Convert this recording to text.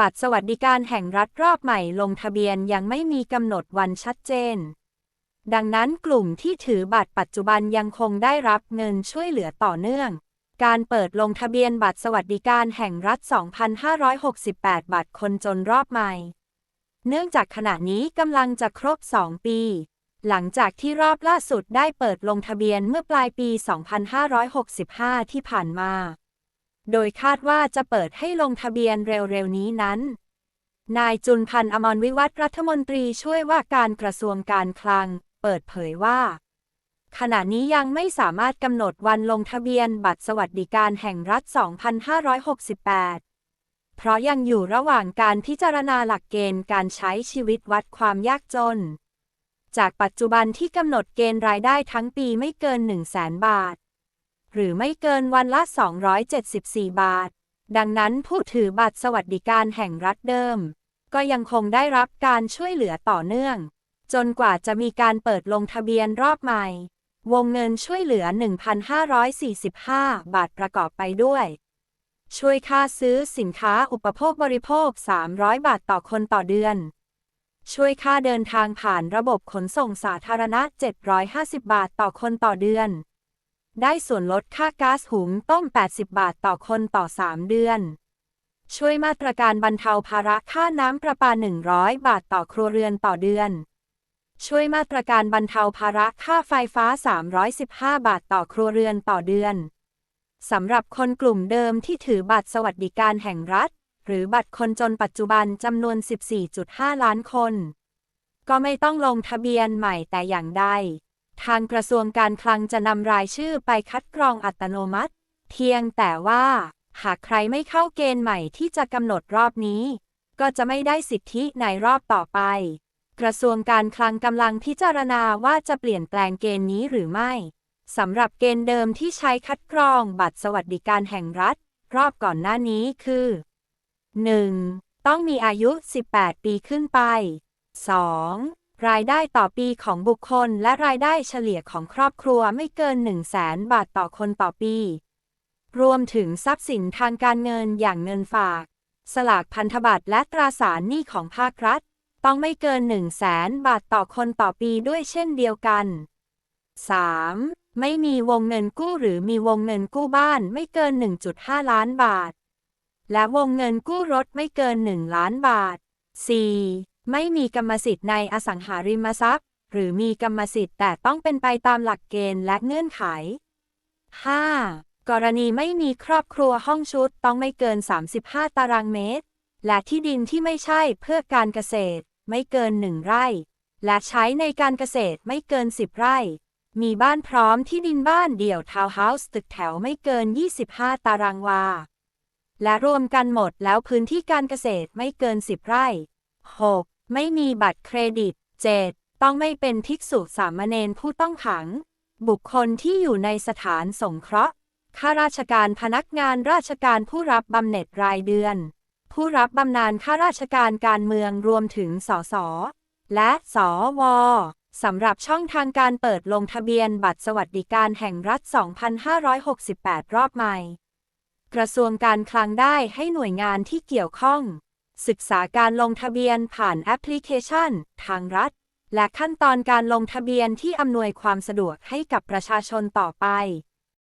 บัตรสวัสดิการแห่งรัฐรอบใหม่ลงทะเบียนยังไม่มีกำหนดวันชัดเจน ดังนั้นกลุ่มที่ถือบัตรปัจจุบันยังคงได้รับเงินช่วยเหลือต่อเนื่อง การเปิดลงทะเบียนบัตรสวัสดิการแห่งรัฐ 2,568 บัตรคนจนรอบใหม่ เนื่องจากขณะนี้กำลังจะครบ 2 ปี หลังจากที่รอบล่าสุดได้เปิดลงทะเบียนเมื่อปลายปี 2565 ที่ผ่านมา โดยคาดว่าจะเปิดให้ลงทะเบียนเร็วๆนี้นั้น นายจุนพันธ์อมรวิวัฒรัฐมนตรีช่วยว่าการกระทรวงการคลัง เปิดเผยว่า ขณะนี้ยังไม่สามารถกำหนดวันลงทะเบียนบัตรสวัสดิการแห่งรัฐ 2568 เพราะยังอยู่ระหว่างการพิจารณาหลักเกณฑ์การใช้ชีวิตวัดความยากจน จากปัจจุบันที่กำหนดเกณฑ์รายได้ทั้งปีไม่เกิน 1 0 0 0 0แสนบาท หรือไม่เกินวันละ 274 บาท ดังนั้นผู้ถือบัตรสวัสดิการแห่งรัฐเดิม ก็ยังคงได้รับการช่วยเหลือต่อเนื่อง จนกว่าจะมีการเปิดลงทะเบียนรอบใหม่ วงเงินช่วยเหลือ 1,545 บาทประกอบไปด้วย ช่วยค่าซื้อสินค้าอุปโภคบริโภค 300 บาทต่อคนต่อเดือน ช่วยค่าเดินทางผ่านระบบขนส่งสาธารณะ 750 บาทต่อคนต่อเดือน ได้ส่วนลดค่าก๊าซหุงต้ม 80 บาทต่อคนต่อ 3 เดือน ช่วยมาตรการบรรเทาภาระค่าน้ำประปา 100 บาทต่อครัวเรือนต่อเดือน ช่วยมาตรการบรรเทาภาระค่าไฟฟ้า 315 บาทต่อครัวเรือนต่อเดือน สำหรับคนกลุ่มเดิมที่ถือบัตรสวัสดิการแห่งรัฐ หรือบัตรคนจนปัจจุบันจำนวน 14.5 ล้านคน ก็ไม่ต้องลงทะเบียนใหม่แต่อย่างใด ทางกระทรวงการคลังจะนำรายชื่อไปคัดกรองอัตโนมัติ เพียงแต่ว่า หากใครไม่เข้าเกณฑ์ใหม่ที่จะกำหนดรอบนี้ ก็จะไม่ได้สิทธิในรอบต่อไป กระทรวงการคลังกำลังพิจารณาว่าจะเปลี่ยนแปลงเกณฑ์นี้หรือไม่สำหรับเกณฑ์เดิมที่ใช้คัดกรองบัตรสวัสดิการแห่งรัฐ รอบก่อนหน้านี้คือ 1. ต้องมีอายุ 18 ปีขึ้นไป 2. รายได้ต่อปีของบุคคล และรายได้เฉลี่ยของครอบครัวไม่เกิน 1 0 0 0 0แสนบาทต่อคนต่อปี รวมถึงทรัพย์สินทางการเงินอย่างเงินฝาก สลากพันธบัตรและตราสารหนี้ของภาครัฐ ต้องไม่เกิน 1 0 0 0 0แสนบาทต่อคนต่อปีด้วยเช่นเดียวกัน 3. ไม่มีวงเงินกู้หรือมีวงเงินกู้บ้านไม่เกิน 1.5 ล้านบาท และวงเงินกู้รถไม่เกิน 1 ล้านบาท 4. ไม่มีกรรมสิทธิ์ในอสังหาริมทรัพย์ หรือมีกรรมสิทธิ์แต่ต้องเป็นไปตามหลักเกณฑ์และเงื่อนไข 5. กรณีไม่มีครอบครัวห้องชุดต้องไม่เกิน 35 ตารางเมตร และที่ดินที่ไม่ใช่เพื่อการเกษตร ไม่เกิน1ไร่ และใช้ในการเกษตรไม่เกิน 10 ไร่ มีบ้านพร้อมที่ดินบ้านเดี่ยวทาวน์เฮาส์ตึกแถวไม่เกิน 25 ตารางวา และรวมกันหมดแล้วพื้นที่การเกษตรไม่เกิน 10 ไร่ 6. ไม่มีบัตรเครดิต 7. ต้องไม่เป็นภิกษุสามเณรผู้ต้องขัง บุคคลที่อยู่ในสถานสงเคราะห์ข้าราชการพนักงานราชการผู้รับบำเหน็จรายเดือน ผู้รับบำนาญข้าราชการการเมืองรวมถึงสสและสวสำหรับช่องทางการเปิดลงทะเบียนบัตรสวัสดิการแห่งรัฐ 2568 รอบใหม่ กระทรวงการคลังได้ให้หน่วยงานที่เกี่ยวข้อง ศึกษาการลงทะเบียนผ่านแอปพลิเคชัน ทางรัฐ และขั้นตอนการลงทะเบียนที่อำนวยความสะดวกให้กับประชาชนต่อไป